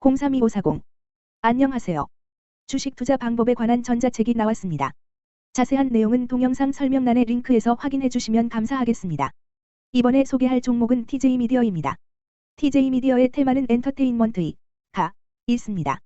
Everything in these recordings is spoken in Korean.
032540. 안녕하세요. 주식 투자 방법에 관한 전자책이 나왔습니다. 자세한 내용은 동영상 설명란의 링크에서 확인해 주시면 감사하겠습니다. 이번에 소개할 종목은 TJ 미디어입니다. TJ 미디어의 테마는 엔터테인먼트이 가 있습니다.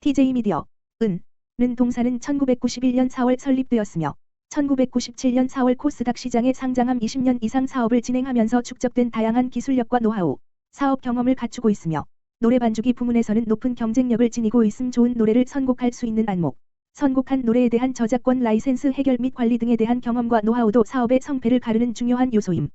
TJ 미디어 은, 는 동사는 1991년 4월 설립되었으며 1997년 4월 코스닥 시장에 상장함 20년 이상 사업을 진행하면서 축적된 다양한 기술력과 노하우, 사업 경험을 갖추고 있으며 노래 반주기 부문에서는 높은 경쟁력을 지니고 있음 좋은 노래를 선곡할 수 있는 안목, 선곡한 노래에 대한 저작권 라이센스 해결 및 관리 등에 대한 경험과 노하우도 사업의 성패를 가르는 중요한 요소임.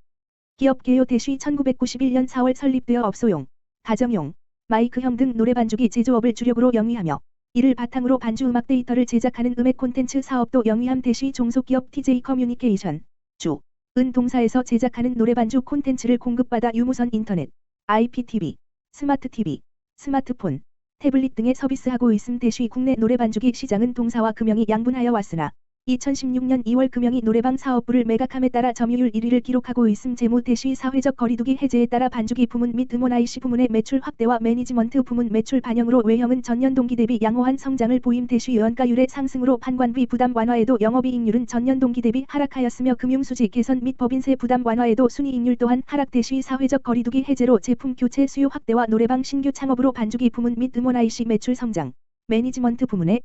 기업 개요 대시 1991년 4월 설립되어 업소용, 가정용, 마이크형 등 노래 반주기 제조업을 주력으로 영위하며 이를 바탕으로 반주 음악 데이터를 제작하는 음악 콘텐츠 사업도 영위함 대시 종속기업 TJ 커뮤니케이션, 주, 은 동사에서 제작하는 노래 반주 콘텐츠를 공급받아 유무선 인터넷, IPTV, 스마트 TV, 스마트폰, 태블릿 등에 서비스하고 있음 대시 국내 노래 반주기 시장은 동사와 금형이 양분하여 왔으나 2016년 2월 금형이 노래방 사업부를 매각함에 따라 점유율 1위를 기록하고 있음 재무 대시 사회적 거리두기 해제에 따라 반주기 부문 및 음원 IC 부문의 매출 확대와 매니지먼트 부문 매출 반영으로 외형은 전년 동기 대비 양호한 성장을 보임 대시 연가율의 상승으로 판관비 부담 완화에도 영업이익률은 전년 동기 대비 하락하였으며 금융수지 개선 및 법인세 부담 완화에도 순이익률 또한 하락 대시 사회적 거리두기 해제로 제품 교체 수요 확대와 노래방 신규 창업으로 반주기 부문 및 음원 IC 매출 성장, 매니지먼트 부문의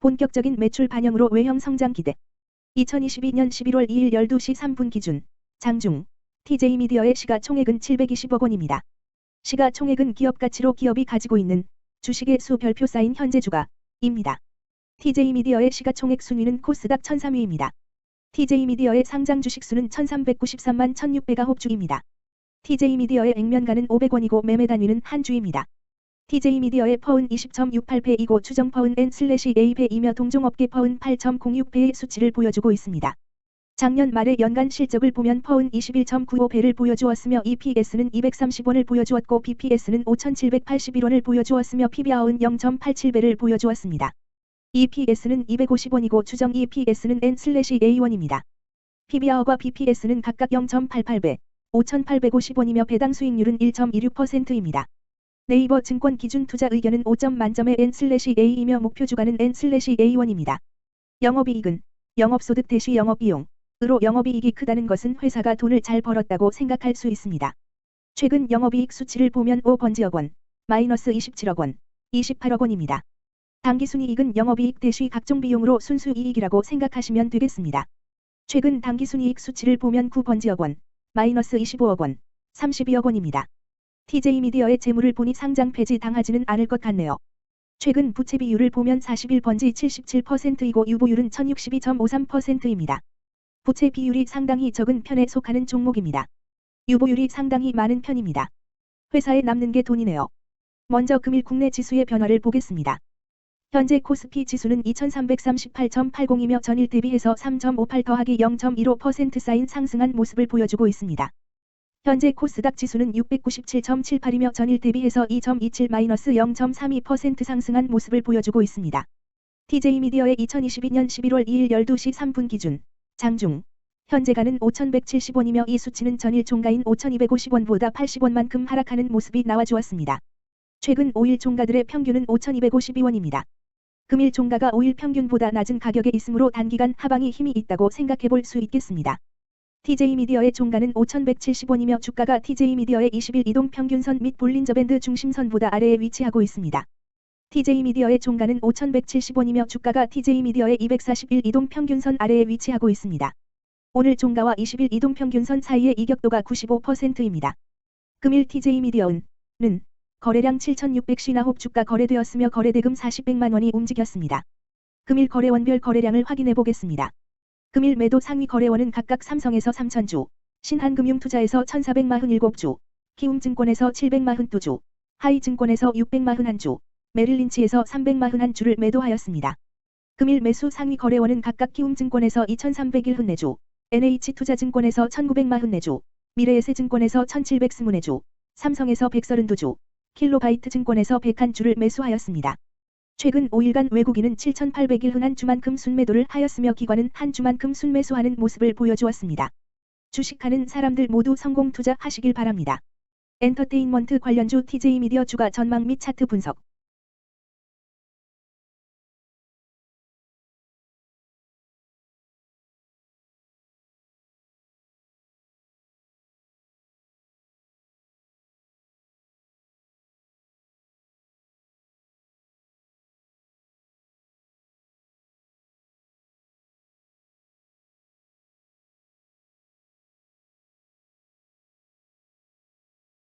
본격적인 매출 반영으로 외형 성장 기대. 2022년 11월 2일 12시 3분 기준 장중 TJ 미디어의 시가총액은 720억 원입니다. 시가총액은 기업 가치로 기업이 가지고 있는 주식의 수 별표 쌓인 현재 주가입니다. TJ 미디어의 시가총액 순위는 코스닥 1003위입니다. TJ 미디어의 상장 주식 수는 1393만 1600가 주입니다. TJ 미디어의 액면가는 500원이고 매매 단위는 한 주입니다. TJ 미디어의 퍼은 20.68배이고 추정 퍼은 N/A배이며 동종업계 퍼은 8.06배의 수치를 보여주고 있습니다. 작년 말의 연간 실적을 보면 퍼은 21.95배를 보여주었으며 EPS는 230원을 보여주었고 BPS는 5,781원을 보여주었으며 PBR은 0.87배를 보여주었습니다. EPS는 250원이고 추정 EPS는 N/A1입니다. PBR과 BPS는 각각 0.88배, 5,850원이며 배당 수익률은 1.26%입니다. 네이버 증권 기준 투자 의견은 5점 만점의 N/A이며 목표 주가는 N/A1입니다. 영업이익은 영업소득 대시 영업비용 으로 영업이익이 크다는 것은 회사가 돈을 잘 벌었다고 생각할 수 있습니다. 최근 영업이익 수치를 보면 5번지억 원, 마이너스 27억 원, 28억 원입니다. 당기순이익은 영업이익 대시 각종 비용으로 순수이익이라고 생각하시면 되겠습니다. 최근 당기순이익 수치를 보면 9번지억 원, 마이너스 25억 원, 32억 원입니다. TJ 미디어의 재물을 보니 상장 폐지 당하지는 않을 것 같네요. 최근 부채 비율을 보면 41번지 77%이고 유보율은 1062.53%입니다. 부채 비율이 상당히 적은 편에 속하는 종목입니다. 유보율이 상당히 많은 편입니다. 회사에 남는 게 돈이네요. 먼저 금일 국내 지수의 변화를 보겠습니다. 현재 코스피 지수는 2338.80이며 전일 대비해서 3.58 더하기 0.15% 쌓인 상승한 모습을 보여주고 있습니다. 현재 코스닥 지수는 697.78이며 전일 대비해서 2.27-0.32% 상승한 모습을 보여주고 있습니다. TJ미디어의 2022년 11월 2일 12시 3분 기준 장중 현재가는 5,170원이며 이 수치는 전일 종가인 5,250원보다 80원만큼 하락하는 모습이 나와주었습니다. 최근 5일 종가들의 평균은 5,252원입니다. 금일 종가가 5일 평균보다 낮은 가격에 있으므로 단기간 하방이 힘이 있다고 생각해 볼 수 있겠습니다. TJ미디어의 종가는 5,170원이며 주가가 TJ미디어의 20일 이동 평균선 및 볼린저밴드 중심선보다 아래에 위치하고 있습니다. TJ미디어의 종가는 5,170원이며 주가가 TJ미디어의 241 이동 평균선 아래에 위치하고 있습니다. 오늘 종가와 20일 이동 평균선 사이의 이격도가 95%입니다. 금일 TJ미디어는 거래량 7,600신화홉 주가 거래되었으며 거래대금 40백만 원이 움직였습니다. 금일 거래원별 거래량을 확인해 보겠습니다. 금일 매도 상위 거래원은 각각 삼성에서 3천주, 신한금융투자에서 1447주, 키움증권에서 742주, 하이증권에서 641주, 메릴린치에서 341주를 매도하였습니다. 금일 매수 상위 거래원은 각각 키움증권에서 2301주, NH투자증권에서 1944주, 미래에셋증권에서 1724주, 삼성에서 132주, 킬로바이트증권에서 101주를 매수하였습니다. 최근 5일간 외국인은 7,800일 흔한 주만큼 순매도를 하였으며 기관은 한 주만큼 순매수하는 모습을 보여주었습니다. 주식하는 사람들 모두 성공 투자하시길 바랍니다. 엔터테인먼트 관련주 TJ미디어 주가 전망 및 차트 분석